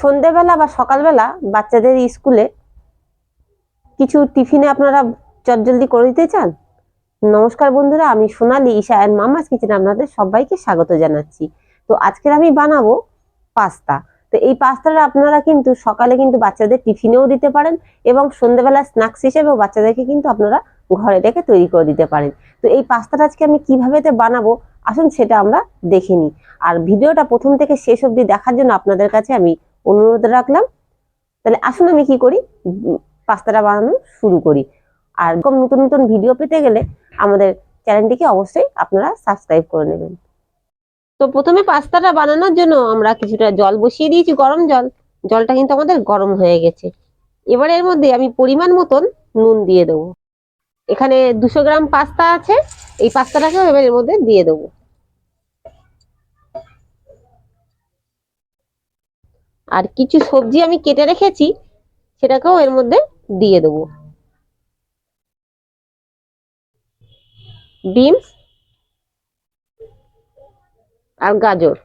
সন্ধেবেলা বা সকালবেলা বাচ্চাদের স্কুলে কিছু টিফিনে আপনারা চটজলদি করে দিতে চান? নমস্কার বন্ধুরা, আমি Sonali Isha and mama's kitchen আপনাদের সবাইকে স্বাগত জানাচ্ছি। তো আজকের আমি বানাবো পাস্তা। তো এই পাস্তাটা আপনারা কিন্তু সকালে কিন্তু বাচ্চাদের টিফিনেও দিতে পারেন এবং সন্ধ্যেবেলা স্ন্যাক্স হিসেবেও বাচ্চাদেরকে কিন্তু আপনারা ঘরে রেখে তৈরি করে দিতে পারেন। তো এই পাস্তাটা আজকে আমি কীভাবে বানাবো, আসুন সেটা আমরা দেখে নিই। আর ভিডিওটা প্রথম থেকে শেষ অবধি দেখার জন্য আপনাদের কাছে আমি অনুরোধ রাখলাম। তাহলে আসুন আমি কি করি? পাস্তাটা বানানো শুরু করি। আর এরকম নতুন নতুন ভিডিও পেতে গেলে আমাদের চ্যানেলটিকে অবশ্যই আপনারা সাবস্ক্রাইব করে নেবেন। তো প্রথমে পাস্তাটা বানানোর জন্য আমরা কিছুটা জল বসিয়ে দিয়েছি, গরম জল। জলটা কিন্তু আমাদের গরম হয়ে গেছে। এবার এর মধ্যে আমি পরিমাণ মতন নুন দিয়ে দেবো। এখানে দুশো গ্রাম পাস্তা আছে। এই পাস্তাটাকেও এবার এর মধ্যে দিয়ে দেবো। আর কিছু সবজি আমি কেটে রেখেছি, সেটাকেও এর মধ্যে দিয়ে দেবো। বিনস আর গাজর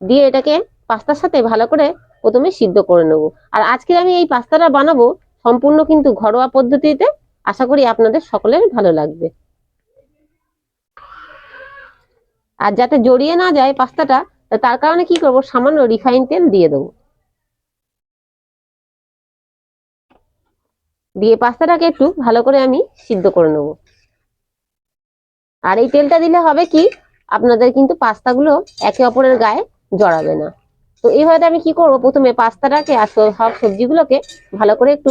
দিয়ে এটাকে পাস্তার সাথে ভালো করে প্রথমে সিদ্ধ করে নেব। আর আজকে আমি এই পাস্তাটা বানাবো সম্পূর্ণ কিন্তু ঘরোয়া পদ্ধতিতে, আশা করি আপনাদের সকলের ভালো লাগবে। আর যাতে জড়িয়ে না যায় পাস্তাটা তার কারণে কি করব? সামান্য রিফাইন তেল দিয়ে দেবো। দিয়ে পাস্তাটাকে একটু ভালো করে আমি সিদ্ধ করে নেব। আর এই তেলটা দিলে হবে কি? আপনাদের কিন্তু পাস্তাগুলো একে অপরের গায়ে জড়াবে না। তো এইভাবে আমি কি করব? প্রথমে পাস্তাটাকে আর সব সব সবজিগুলোকে ভালো করে একটু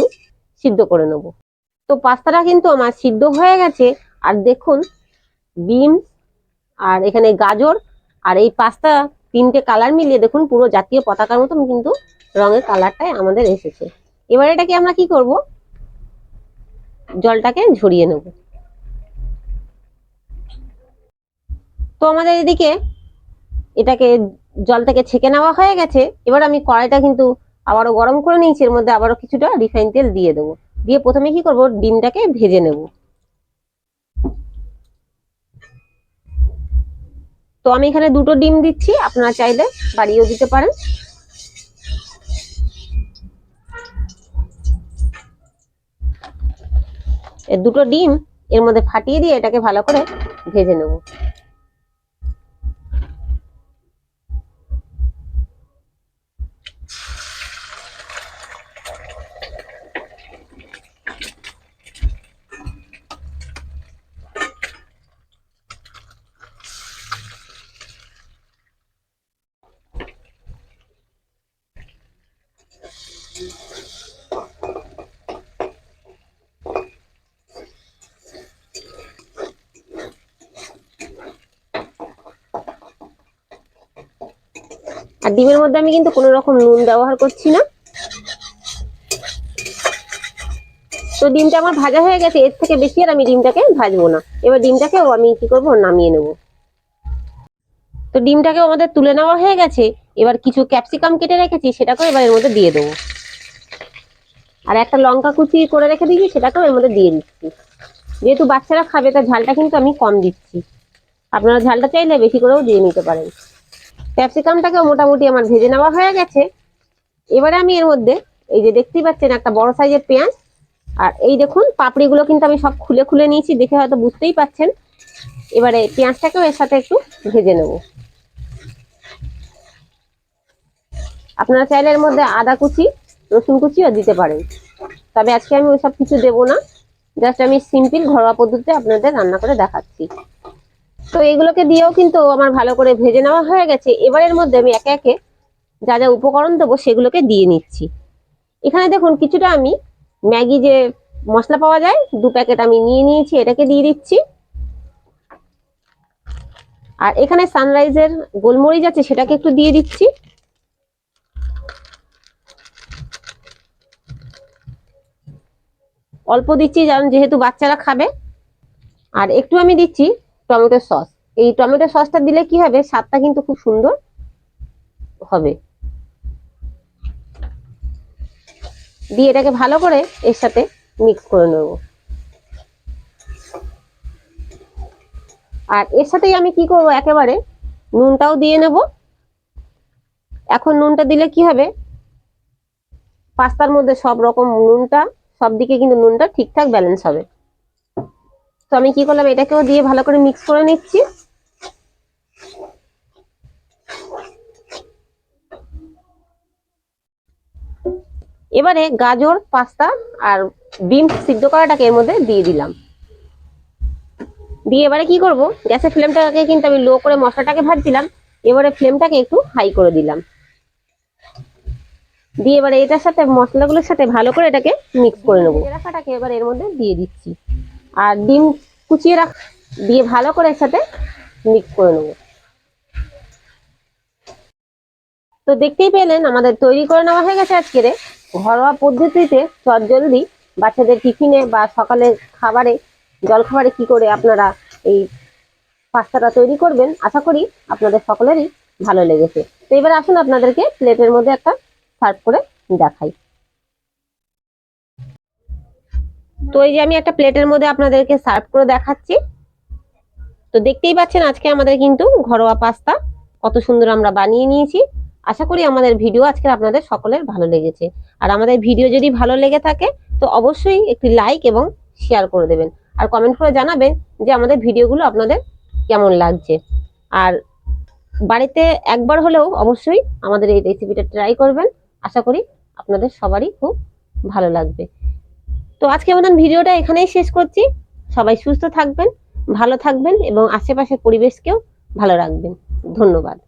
সিদ্ধ করে নেব। তো পাস্তাটা কিন্তু আমার সিদ্ধ হয়ে গেছে। আর দেখুন, বিনস আর এখানে গাজর আর এই পাস্তা তিনটে কালার মিলিয়ে দেখুন, পুরো জাতীয় পতাকার মতন কিন্তু রঙের কালারটাই আমাদের এসেছে। এবার এটাকে আমরা কি করব? জলটাকে ঝরিয়ে নেব। তো আমাদের এদিকে এটাকে জল থেকে ছেঁকে নেওয়া হয়ে গেছে। এবার আমি কড়াইটা কিন্তু আবারও গরম করে নিয়েছি, এর মধ্যে আবারও কিছুটা রিফাইন তেল দিয়ে দেবো। দিয়ে প্রথমে কি করব? ডিমটাকে ভেজে নেব। তো আমি এখানে দুটো ডিম দিচ্ছি, আপনারা চাইলে বাড়িয়েও দিতে পারেন। দুটো ডিম এর মধ্যে ফাটিয়ে দিয়ে এটাকে ভালো করে ভেজে নেব। আর ডিমের মধ্যে আমি কিন্তু কোনো রকম নুন ব্যবহার করছি না। তো ডিমটা আমার ভাজা হয়ে গেছে, এর থেকে বেশি আর আমি ডিমটাকে ভাজবো না। এবার ডিমটাকেও আমি কি করব, নামিয়ে নেব। তো ডিমটাকেও আমাদের তুলে নেওয়া হয়ে গেছে। এবার কিছু ক্যাপসিকাম কেটে রেখেছি, সেটাকেও এবার এর মধ্যে দিয়ে দেবো। আর একটা লঙ্কা কুচি করে রেখে দিয়েছি, সেটাকেও এর মধ্যে দিয়ে দিচ্ছি। যেহেতু বাচ্চারা খাবে তার ঝালটা কিন্তু আমি কম দিচ্ছি। আপনারা ঝালটা চাইলে বেশি করেও দিয়ে নিতে পারেন। ক্যাপসিকামটাকে মোটামুটি আমার ভেজে নেওয়া হয়ে গেছে। এবারে আমি এর মধ্যে এই যে দেখতেই পাচ্ছেন একটা বড় সাইজের পেঁয়াজ, আর এই দেখুন পাপড়িগুলো কিন্তু আমি সব খুলে খুলে নিয়েছি, দেখে হয়তো বুঝতেই পাচ্ছেন। এবারে পেঁয়াজটাকেও এর সাথে একটু ভেজে নেব। আপনারা চাইলে এর মধ্যে আদা কুচি, রসুন কুচিও দিতে পারেন। তবে আজকে আমি ওইসব কিছু দেবো না, জাস্ট আমি সিম্পল ঘরোয়া পদ্ধতিতে আপনাদের রান্না করে দেখাচ্ছি। তো এগুলোকে দিয়েও কিন্তু আমার ভালো করে ভেজে নেওয়া হয়ে গেছে। এবারের মধ্যে আমি একে একে যা যা উপকরণ দেবো সেগুলোকে দিয়ে নিচ্ছি। এখানে দেখুন, কিছুটা আমি ম্যাগি যে মশলা পাওয়া যায়, দু প্যাকেট আমি নিয়ে নিয়েছি, এটাকে দিয়ে দিচ্ছি। আর এখানে সানরাইজের গোলমরিচ আছে, সেটাকে একটু দিয়ে দিচ্ছি। অল্প দিচ্ছি যেহেতু বাচ্চারা খাবে। আর একটু আমি দিচ্ছি টমেটো সস। এই টমেটো সসটা দিলে কি হবে? স্বাদটা কিন্তু খুব সুন্দর হবে। দিয়ে এটাকে ভালো করে এর সাথে মিক্স করে নেব। আর এর সাথেই আমি কি করব? একেবারে নুনটাও দিয়ে নেব। এখন নুনটা দিলে কি হবে? পাস্তার মধ্যে সব রকম নুনটা, সব দিকে কিন্তু নুনটা ঠিকঠাক ব্যালেন্স হবে। তো আমি কি করলাম, এটাকেও দিয়ে ভালো করে মিক্স করে নিচ্ছি। এবারে গাজর, পাস্তা আর ডিম সিদ্ধ করাটাকে এর মধ্যে দিয়ে দিলাম। দিয়ে এবারে কি করব, গ্যাসের ফ্লেমটাকে কিন্তু আমি লো করে মশলাটাকে ভাজছিলাম এবারে ফ্লেমটাকে একটু হাই করে দিলাম। দিয়ে এবারে এটার সাথে মশলাগুলোর সাথে ভালো করে এটাকে মিক্স করে নেব। রাখাটাকে এবার এর মধ্যে দিয়ে দিচ্ছি। আর ডিম কুচিয়ে রাখ, দিয়ে ভালো করে একসাথে মিক্স করে নেব। তো দেখতেই পেলেন, আমাদের তৈরি করে নেওয়া হয়ে গেছে আজকের ঘরোয়া পদ্ধতিতে চটজলদি বাচ্চাদের টিফিনে বা সকালে খাবারে, জলখাবারে কি করে আপনারা এই পাস্তাটা তৈরি করবেন, আশা করি আপনাদের সকলেরই ভালো লেগেছে। তো এবার আসুন আপনাদেরকে প্লেটের মধ্যে একটা সার্ভ করে দেখাই। তো এই যে আমি একটা প্লেটের মধ্যে আপনাদেরকে সার্ভ করে দেখাচ্ছি। তো দেখতেই পাচ্ছেন আজকে আমাদের কিন্তু ঘরোয়া পাস্তা কত সুন্দর আমরা বানিয়ে নিয়েছি। আশা করি আমাদের ভিডিও আজকে আপনাদের সকলের ভালো লেগেছে। আর আমাদের ভিডিও যদি ভালো লেগে থাকে, তো অবশ্যই একটি লাইক এবং শেয়ার করে দেবেন। আর কমেন্ট করে জানাবেন যে আমাদের ভিডিওগুলো আপনাদের কেমন লাগছে। আর বাড়িতে একবার হলেও অবশ্যই আমাদের এই রেসিপিটা ট্রাই করবেন। আশা করি আপনাদের সবারই খুব ভালো লাগবে। তো আজকে আমাদের ভিডিওটা এখানেই শেষ করছি। সবাই সুস্থ থাকবেন, ভালো থাকবেন এবং আশেপাশের পরিবেশকেও ভালো রাখবেন। ধন্যবাদ।